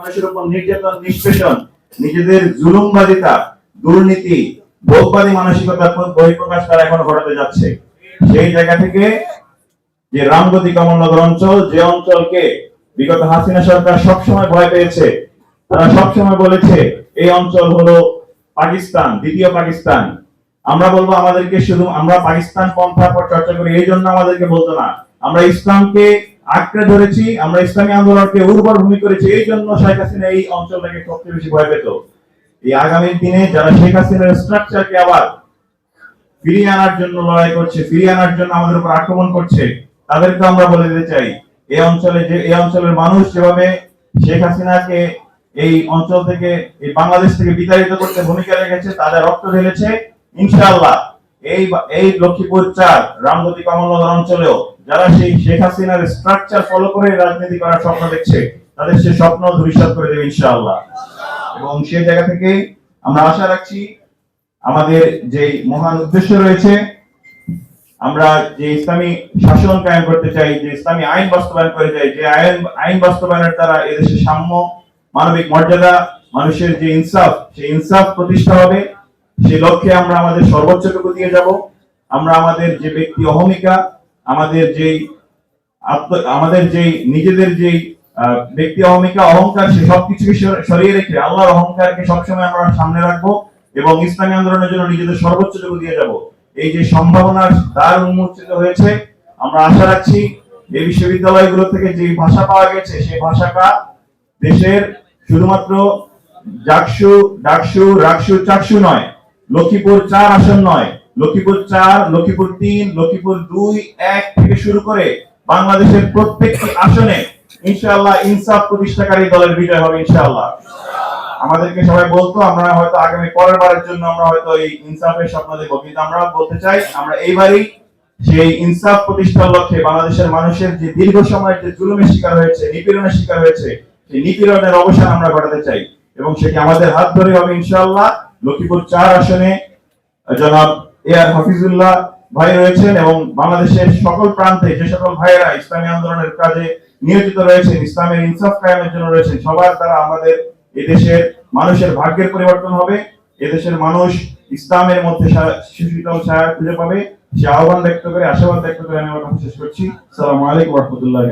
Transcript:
মানুষের উপর নির্যাতন, নিষ্পেষণ, নিজেদের জুলুমবাদিতা দুর্নীতি ভোগবাদী বহিঃপ্রকাশ তারা এখন ঘটাতে যাচ্ছে। সেই জায়গা থেকে যে রামগতি কমলনগর অঞ্চল, যে অঞ্চলকে বিগত হাসিনা সরকার সবসময় ভয় পেয়েছে, তারা সবসময় বলেছে, এই অঞ্চল হলো পাকিস্তান, দ্বিতীয় পাকিস্তান। আমরা বলব আমাদেরকে শুধু আমরা পাকিস্তান পন্থার পর চর্চা করি, এই জন্য আমাদেরকে বলতো না। আমরা ইসলামকে আঁকড়ে ধরেছি, আমরা ইসলামী আন্দোলনকে উর্বর ভূমি করেছি, এই জন্য শেখ হাসিনা এই অঞ্চলটাকে সবচেয়ে বেশি ভয় পেত। এই আগামী দিনে যারা শেখ হাসিনার স্ট্রাকচারকে আবার ফিরিয়ে আনার জন্য লড়াই করছে, ফিরিয়ে আনার জন্য আমাদের উপর আক্রমণ করছে, তাদেরকে আমরা বলে দিতে চাই, এই অঞ্চলে যে, এই অঞ্চলের মানুষ যেভাবে শেখ হাসিনাকে এই অঞ্চল থেকে, এই বাংলাদেশ থেকে বিতাড়িত করতে ভূমিকা রেখেছে, তাদের রক্ত ঢেলেছে, ইনশাআল্লাহ। এই এই লক্ষ্মীপুর চার রামগতি কমলনগর অঞ্চলেও যারা সেই শেখ হাসিনার স্ট্রাকচার ফলো করে রাজনীতি করার স্বপ্ন দেখছে, তাদের সে স্বপ্ন ধূলিসাৎ করে দেবে ইনশাআল্লাহ। এবং সে জায়গা থেকে আমরা আশা রাখছি, আমাদের যে মহান উদ্দেশ্য রয়েছে, আমরা যে ইসলামী শাসন কায়েম করতে চাই, যে ইসলামী আইন বাস্তবায়ন করে চাই, যে আইন আইন বাস্তবায়নের দ্বারা এদেশে সাম্য, মানবিক মর্যাদা, মানুষের যে ইনসাফ, সেই ইনসাফ প্রতিষ্ঠা হবে। সেই লক্ষ্যে আমরা আমাদের সর্বোচ্চটুকু দিয়ে যাব। আমরা আমাদের যে ব্যক্তি অহমিকা আমাদের যেই আমাদের যেই নিজেদের যেই ব্যক্তি অহমিকা অহংকার, সে সবকিছুকে সর- সরিয়ে রেখে আল্লাহর অহংকারকে সবসময় আমরা সামনে রাখব এবং ইসলামী আন্দোলনের জন্য নিজেদের সর্বোচ্চটুকু দিয়ে যাব। এই যে সম্ভাবনার দ্বার উন্মোচিত হয়েছে, আমরা আশা রাখছি এই বিশ্ববিদ্যালয়গুলো থেকে যে ভাষা পাওয়া গেছে, সেই ভাষাটা দেশের শুধুমাত্র জাকসু, ডাকসু, রাকসু, চাকসু নয়, লক্ষ্মীপুর চার আসন নয় লক্ষ্মীপুর চার, লক্ষ্মীপুর তিন, লক্ষ্মীপুর দুই, এক থেকে শুরু করে বাংলাদেশের প্রত্যেকটি আসনে ইনশাআল্লাহ ইনসাফ প্রতিষ্ঠাকারী দলের বিজয় হবে ইনশাআল্লাহ। আমাদেরকে সবাই বলতো, আমরা হয়তো আগামী পরের বারের জন্য আমরা হয়তো এই ইনসাফের স্বপ্ন দেখব। কিন্তু আমরা বলতে চাই, আমরা এইবারই সেই ইনসাফ প্রতিষ্ঠার লক্ষ্যে বাংলাদেশের মানুষের যে দীর্ঘ সময় যে জুলুমের শিকার হয়েছে, নিপীড়নের শিকার হয়েছে, সেই নিপীড়নের অবসান আমরা ঘটাতে চাই। এবং সেটি আমাদের হাত ধরে হবে ইনশাআল্লাহ। লক্ষ্মীপুর চার আসনে, জনাব এ আর হাফিজুল্লাহ ভাই রয়েছেন এবং বাংলাদেশের সকল প্রান্তে যে সকল ভাইয়েরা ইসলামী আন্দোলনের কাজে নিয়োজিত রয়েছেন, ইসলামের ইনসাফ কায়েমের জন্য রয়েছেন, সবার দ্বারা আমাদের এদেশের মানুষের ভাগ্যের পরিবর্তন হবে, এদেশের মানুষ ইসলামের মধ্যে সুশীতল ছায়া খুঁজে পাবে। সে আহ্বান ব্যক্ত করে, আশাবাদ ব্যক্ত করে আমি আমার শেষ করছি। সালাম আলাইকুম রহমতুল্লাহ